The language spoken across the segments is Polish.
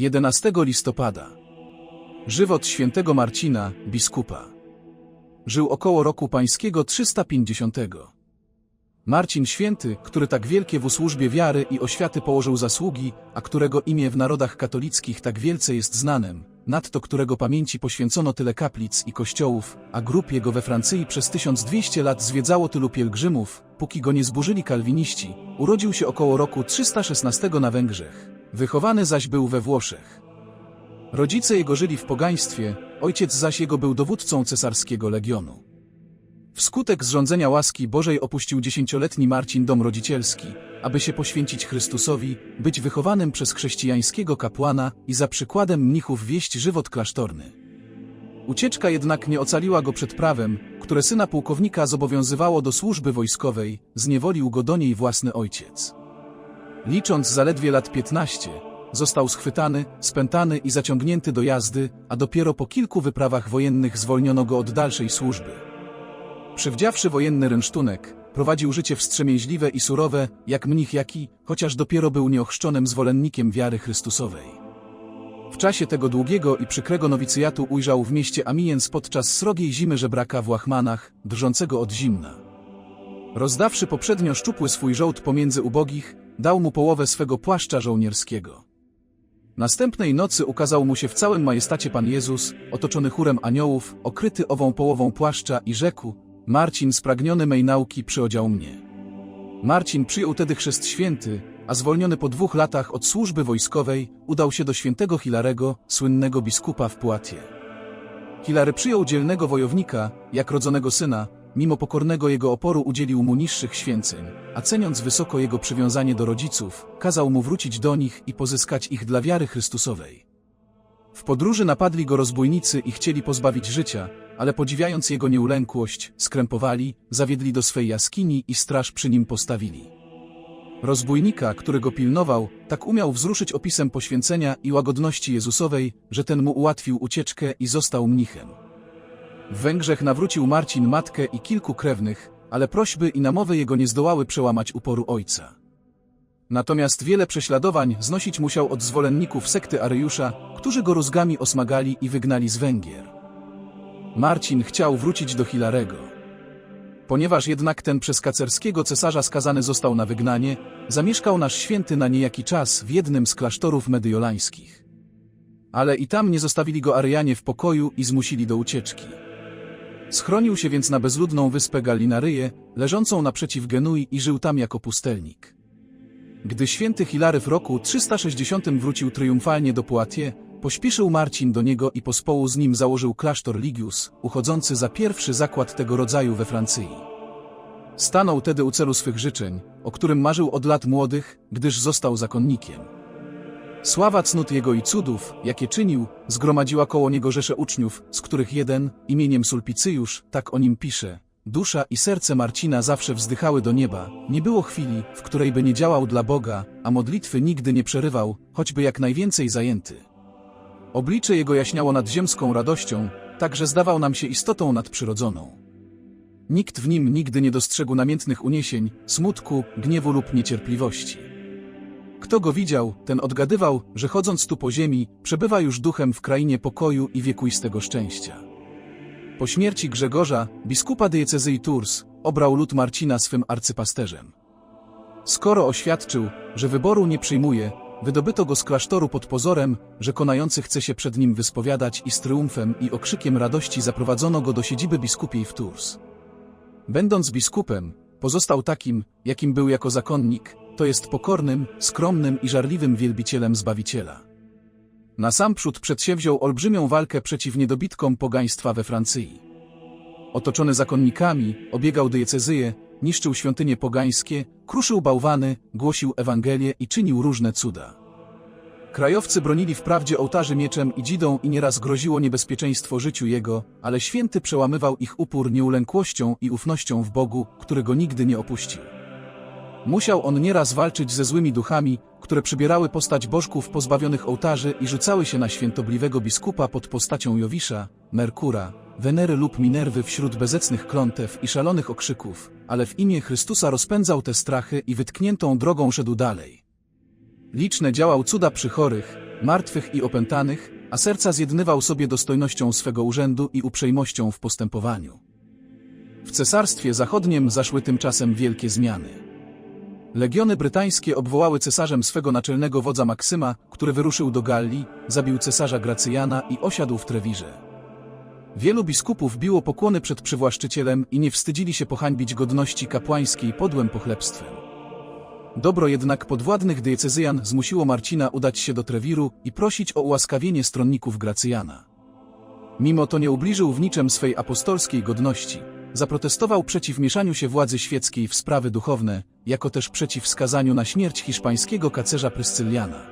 11 listopada. Żywot świętego Marcina, biskupa. Żył około roku pańskiego 350. Marcin Święty, który tak wielkie w służbie wiary i oświaty położył zasługi, a którego imię w narodach katolickich tak wielce jest znanym, nadto którego pamięci poświęcono tyle kaplic i kościołów, a grup jego we Francji przez 1200 lat zwiedzało tylu pielgrzymów, póki go nie zburzyli kalwiniści, urodził się około roku 316 na Węgrzech. Wychowany zaś był we Włoszech. Rodzice jego żyli w pogaństwie, ojciec zaś jego był dowódcą cesarskiego legionu. Wskutek zrządzenia łaski Bożej opuścił dziesięcioletni Marcin dom rodzicielski, aby się poświęcić Chrystusowi, być wychowanym przez chrześcijańskiego kapłana i za przykładem mnichów wieść żywot klasztorny. Ucieczka jednak nie ocaliła go przed prawem, które syna pułkownika zobowiązywało do służby wojskowej, zniewolił go do niej własny ojciec. Licząc zaledwie lat 15, został schwytany, spętany i zaciągnięty do jazdy, a dopiero po kilku wyprawach wojennych zwolniono go od dalszej służby. Przywdziawszy wojenny rynsztunek, prowadził życie wstrzemięźliwe i surowe, jak mnich jaki, chociaż dopiero był nieochrzczonym zwolennikiem wiary Chrystusowej. W czasie tego długiego i przykrego nowicjatu ujrzał w mieście Amiens podczas srogiej zimy żebraka w łachmanach, drżącego od zimna. Rozdawszy poprzednio szczupły swój żołd pomiędzy ubogich, dał mu połowę swego płaszcza żołnierskiego. Następnej nocy ukazał mu się w całym majestacie Pan Jezus, otoczony chórem aniołów, okryty ową połową płaszcza i rzekł, Marcin spragniony mej nauki przyodział mnie. Marcin przyjął tedy chrzest święty, a zwolniony po dwóch latach od służby wojskowej, udał się do świętego Hilarego, słynnego biskupa w Poitiers. Hilary przyjął dzielnego wojownika, jak rodzonego syna, mimo pokornego jego oporu udzielił mu niższych święceń, a ceniąc wysoko jego przywiązanie do rodziców, kazał mu wrócić do nich i pozyskać ich dla wiary Chrystusowej. W podróży napadli go rozbójnicy i chcieli pozbawić życia, ale podziwiając jego nieulękłość, skrępowali, zawiedli do swej jaskini i straż przy nim postawili. Rozbójnika, który go pilnował, tak umiał wzruszyć opisem poświęcenia i łagodności Jezusowej, że ten mu ułatwił ucieczkę i został mnichem. W Węgrzech nawrócił Marcin matkę i kilku krewnych, ale prośby i namowy jego nie zdołały przełamać uporu ojca. Natomiast wiele prześladowań znosić musiał od zwolenników sekty Aryjusza, którzy go rózgami osmagali i wygnali z Węgier. Marcin chciał wrócić do Hilarego. Ponieważ jednak ten przez kacerskiego cesarza skazany został na wygnanie, zamieszkał nasz święty na niejaki czas w jednym z klasztorów medyjolańskich. Ale i tam nie zostawili go Aryjanie w pokoju i zmusili do ucieczki. Schronił się więc na bezludną wyspę Gallinaryję, leżącą naprzeciw Genui i żył tam jako pustelnik. Gdy święty Hilary w roku 360 wrócił triumfalnie do Poitiers, pośpieszył Marcin do niego i pospołu z nim założył klasztor Ligius, uchodzący za pierwszy zakład tego rodzaju we Francji. Stanął tedy u celu swych życzeń, o którym marzył od lat młodych, gdyż został zakonnikiem. Sława cnót jego i cudów, jakie czynił, zgromadziła koło niego rzesze uczniów, z których jeden, imieniem Sulpicyjusz, tak o nim pisze. Dusza i serce Marcina zawsze wzdychały do nieba, nie było chwili, w której by nie działał dla Boga, a modlitwy nigdy nie przerywał, choćby jak najwięcej zajęty. Oblicze jego jaśniało nad ziemską radością, tak że zdawał nam się istotą nadprzyrodzoną. Nikt w nim nigdy nie dostrzegł namiętnych uniesień, smutku, gniewu lub niecierpliwości. Kto go widział, ten odgadywał, że chodząc tu po ziemi, przebywa już duchem w krainie pokoju i wiekuistego szczęścia. Po śmierci Grzegorza, biskupa diecezji Tours, obrał lud Marcina swym arcypasterzem. Skoro oświadczył, że wyboru nie przyjmuje, wydobyto go z klasztoru pod pozorem, że konający chce się przed nim wyspowiadać i z triumfem i okrzykiem radości zaprowadzono go do siedziby biskupiej w Tours. Będąc biskupem, pozostał takim, jakim był jako zakonnik, to jest pokornym, skromnym i żarliwym wielbicielem Zbawiciela. Nasamprzód przedsięwziął olbrzymią walkę przeciw niedobitkom pogaństwa we Francji. Otoczony zakonnikami, obiegał diecezyję, niszczył świątynie pogańskie, kruszył bałwany, głosił Ewangelię i czynił różne cuda. Krajowcy bronili wprawdzie ołtarzy mieczem i dzidą i nieraz groziło niebezpieczeństwo życiu jego, ale święty przełamywał ich upór nieulękłością i ufnością w Bogu, który go nigdy nie opuścił. Musiał on nieraz walczyć ze złymi duchami, które przybierały postać bożków pozbawionych ołtarzy i rzucały się na świętobliwego biskupa pod postacią Jowisza, Merkura, Wenery lub Minerwy wśród bezecnych klątew i szalonych okrzyków, ale w imię Chrystusa rozpędzał te strachy i wytkniętą drogą szedł dalej. Liczne działał cuda przy chorych, martwych i opętanych, a serca zjednywał sobie dostojnością swego urzędu i uprzejmością w postępowaniu. W cesarstwie zachodnim zaszły tymczasem wielkie zmiany. Legiony brytańskie obwołały cesarzem swego naczelnego wodza Maksyma, który wyruszył do Gallii, zabił cesarza Gracjana i osiadł w Trewirze. Wielu biskupów biło pokłony przed przywłaszczycielem i nie wstydzili się pohańbić godności kapłańskiej podłym pochlebstwem. Dobro jednak podwładnych diecezyjan zmusiło Marcina udać się do Trewiru i prosić o ułaskawienie stronników Gracjana. Mimo to nie ubliżył w niczym swej apostolskiej godności. Zaprotestował przeciw mieszaniu się władzy świeckiej w sprawy duchowne, jako też przeciw skazaniu na śmierć hiszpańskiego kacerza Pryscyliana.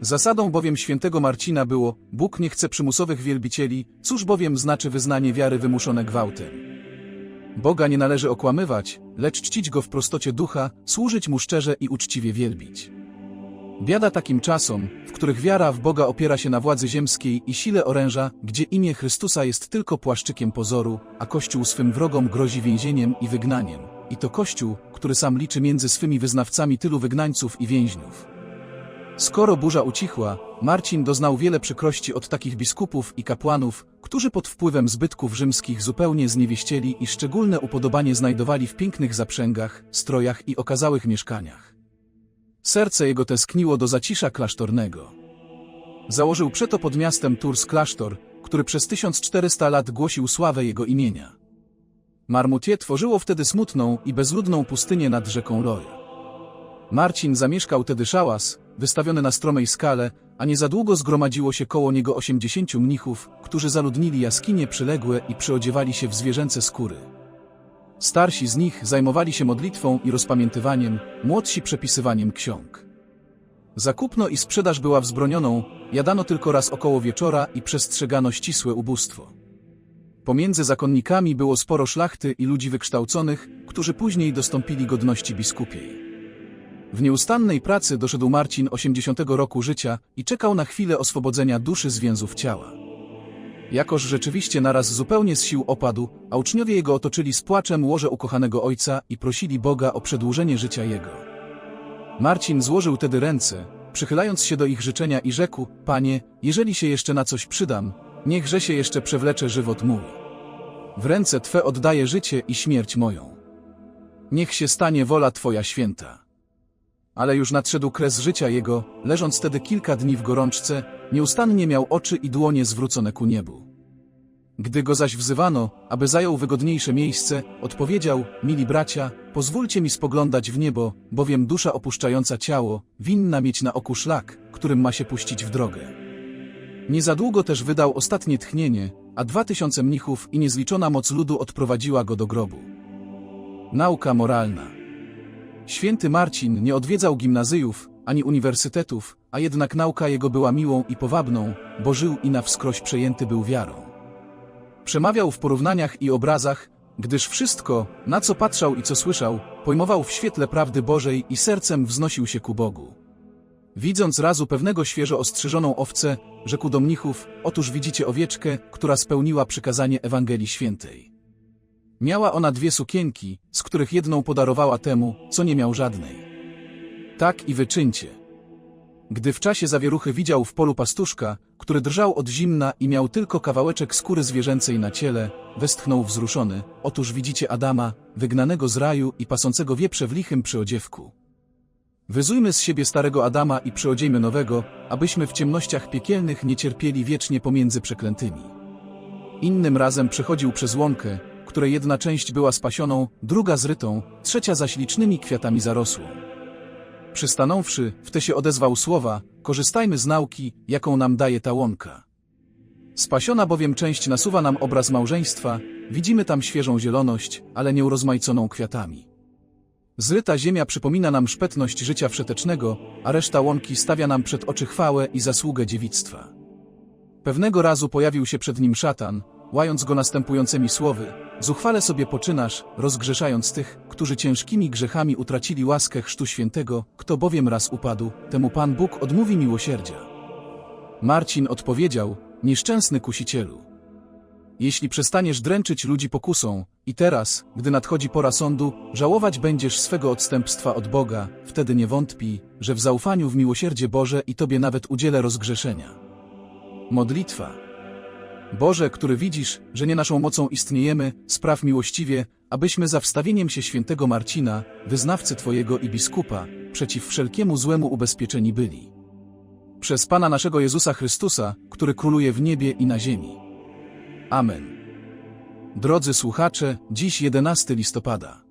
Zasadą bowiem świętego Marcina było, Bóg nie chce przymusowych wielbicieli, cóż bowiem znaczy wyznanie wiary wymuszone gwałtem. Boga nie należy okłamywać, lecz czcić Go w prostocie ducha, służyć Mu szczerze i uczciwie wielbić. Biada takim czasom, w których wiara w Boga opiera się na władzy ziemskiej i sile oręża, gdzie imię Chrystusa jest tylko płaszczykiem pozoru, a Kościół swym wrogom grozi więzieniem i wygnaniem. I to Kościół, który sam liczy między swymi wyznawcami tylu wygnańców i więźniów. Skoro burza ucichła, Marcin doznał wiele przykrości od takich biskupów i kapłanów, którzy pod wpływem zbytków rzymskich zupełnie zniewieścieli i szczególne upodobanie znajdowali w pięknych zaprzęgach, strojach i okazałych mieszkaniach. Serce jego tęskniło do zacisza klasztornego. Założył przeto pod miastem Tours klasztor, który przez 1400 lat głosił sławę jego imienia. Marmutie tworzyło wtedy smutną i bezludną pustynię nad rzeką Roy. Marcin zamieszkał tedy szałas, wystawiony na stromej skale, a niezadługo zgromadziło się koło niego osiemdziesięciu mnichów, którzy zaludnili jaskinie przyległe i przyodziewali się w zwierzęce skóry. Starsi z nich zajmowali się modlitwą i rozpamiętywaniem, młodsi przepisywaniem ksiąg. Zakupno i sprzedaż była wzbronioną, jadano tylko raz około wieczora i przestrzegano ścisłe ubóstwo. Pomiędzy zakonnikami było sporo szlachty i ludzi wykształconych, którzy później dostąpili godności biskupiej. W nieustannej pracy doszedł Marcin 80 roku życia i czekał na chwilę oswobodzenia duszy z więzów ciała. Jakoż rzeczywiście naraz zupełnie z sił opadł, a uczniowie jego otoczyli z płaczem łoże ukochanego ojca i prosili Boga o przedłużenie życia jego. Marcin złożył tedy ręce, przychylając się do ich życzenia i rzekł, Panie, jeżeli się jeszcze na coś przydam, niechże się jeszcze przewlecze żywot mój. W ręce Twe oddaję życie i śmierć moją. Niech się stanie wola Twoja święta. Ale już nadszedł kres życia jego, leżąc tedy kilka dni w gorączce, nieustannie miał oczy i dłonie zwrócone ku niebu. Gdy go zaś wzywano, aby zajął wygodniejsze miejsce, odpowiedział, mili bracia, pozwólcie mi spoglądać w niebo, bowiem dusza opuszczająca ciało, winna mieć na oku szlak, którym ma się puścić w drogę. Niezadługo też wydał ostatnie tchnienie, a dwa tysiące mnichów i niezliczona moc ludu odprowadziła go do grobu. Nauka moralna Święty Marcin nie odwiedzał gimnazjów, ani uniwersytetów, a jednak nauka jego była miłą i powabną, bo żył i na wskroś przejęty był wiarą. Przemawiał w porównaniach i obrazach, gdyż wszystko, na co patrzał i co słyszał, pojmował w świetle prawdy Bożej i sercem wznosił się ku Bogu. Widząc razu pewnego świeżo ostrzyżoną owcę, rzekł do mnichów, otóż widzicie owieczkę, która spełniła przykazanie Ewangelii Świętej. Miała ona dwie sukienki, z których jedną podarowała temu, co nie miał żadnej. Tak i wyczyńcie. Gdy w czasie zawieruchy widział w polu pastuszka, który drżał od zimna i miał tylko kawałeczek skóry zwierzęcej na ciele, westchnął wzruszony, otóż widzicie Adama, wygnanego z raju i pasącego wieprze w lichym przyodziewku. Wyzujmy z siebie starego Adama i przyodziejmy nowego, abyśmy w ciemnościach piekielnych nie cierpieli wiecznie pomiędzy przeklętymi. Innym razem przechodził przez łąkę, której jedna część była spasioną, druga zrytą, trzecia zaś licznymi kwiatami zarosłą. Przystanąwszy, w te się odezwał słowa, korzystajmy z nauki, jaką nam daje ta łąka. Spasiona bowiem część nasuwa nam obraz małżeństwa, widzimy tam świeżą zieloność, ale nieurozmaiconą kwiatami. Zryta ziemia przypomina nam szpetność życia wszetecznego, a reszta łąki stawia nam przed oczy chwałę i zasługę dziewictwa. Pewnego razu pojawił się przed nim szatan, łając go następującymi słowy, zuchwale sobie poczynasz, rozgrzeszając tych, którzy ciężkimi grzechami utracili łaskę chrztu świętego, kto bowiem raz upadł, temu Pan Bóg odmówi miłosierdzia. Marcin odpowiedział, nieszczęsny kusicielu. Jeśli przestaniesz dręczyć ludzi pokusą i teraz, gdy nadchodzi pora sądu, żałować będziesz swego odstępstwa od Boga, wtedy nie wątpij, że w zaufaniu w miłosierdzie Boże i Tobie nawet udzielę rozgrzeszenia. Modlitwa Boże, który widzisz, że nie naszą mocą istniejemy, spraw miłościwie, abyśmy za wstawieniem się świętego Marcina, wyznawcy Twojego i biskupa, przeciw wszelkiemu złemu ubezpieczeni byli. Przez Pana naszego Jezusa Chrystusa, który króluje w niebie i na ziemi. Amen. Drodzy słuchacze, dziś 11 listopada.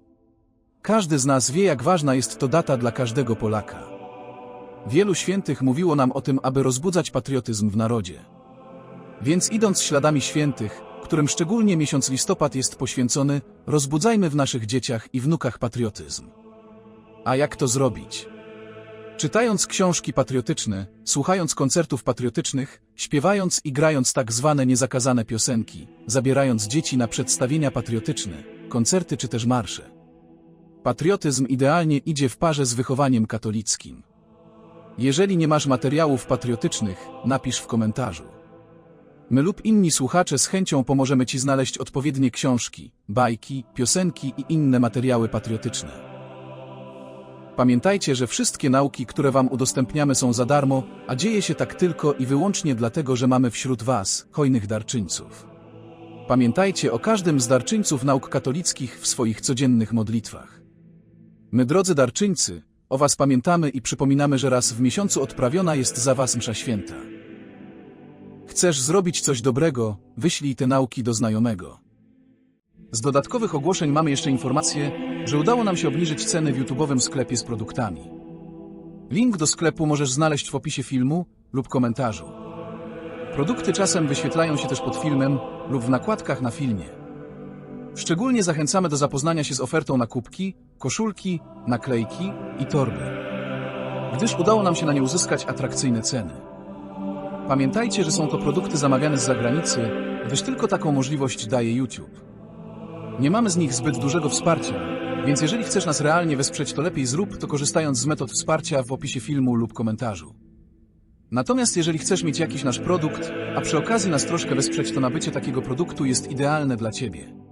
Każdy z nas wie, jak ważna jest to data dla każdego Polaka. Wielu świętych mówiło nam o tym, aby rozbudzać patriotyzm w narodzie. Więc idąc śladami świętych, którym szczególnie miesiąc listopad jest poświęcony, rozbudzajmy w naszych dzieciach i wnukach patriotyzm. A jak to zrobić? Czytając książki patriotyczne, słuchając koncertów patriotycznych, śpiewając i grając tak zwane niezakazane piosenki, zabierając dzieci na przedstawienia patriotyczne, koncerty czy też marsze. Patriotyzm idealnie idzie w parze z wychowaniem katolickim. Jeżeli nie masz materiałów patriotycznych, napisz w komentarzu. My lub inni słuchacze z chęcią pomożemy Ci znaleźć odpowiednie książki, bajki, piosenki i inne materiały patriotyczne. Pamiętajcie, że wszystkie nauki, które Wam udostępniamy są za darmo, a dzieje się tak tylko i wyłącznie dlatego, że mamy wśród Was hojnych darczyńców. Pamiętajcie o każdym z darczyńców nauk katolickich w swoich codziennych modlitwach. My, drodzy darczyńcy, o Was pamiętamy i przypominamy, że raz w miesiącu odprawiona jest za Was msza święta. Chcesz zrobić coś dobrego, wyślij te nauki do znajomego. Z dodatkowych ogłoszeń mamy jeszcze informację, że udało nam się obniżyć ceny w YouTube'owym sklepie z produktami. Link do sklepu możesz znaleźć w opisie filmu lub komentarzu. Produkty czasem wyświetlają się też pod filmem lub w nakładkach na filmie. Szczególnie zachęcamy do zapoznania się z ofertą na kubki, koszulki, naklejki i torby, gdyż udało nam się na nie uzyskać atrakcyjne ceny. Pamiętajcie, że są to produkty zamawiane z zagranicy, gdyż tylko taką możliwość daje YouTube. Nie mamy z nich zbyt dużego wsparcia, więc jeżeli chcesz nas realnie wesprzeć, to lepiej zrób to korzystając z metod wsparcia w opisie filmu lub komentarzu. Natomiast jeżeli chcesz mieć jakiś nasz produkt, a przy okazji nas troszkę wesprzeć, to nabycie takiego produktu jest idealne dla Ciebie.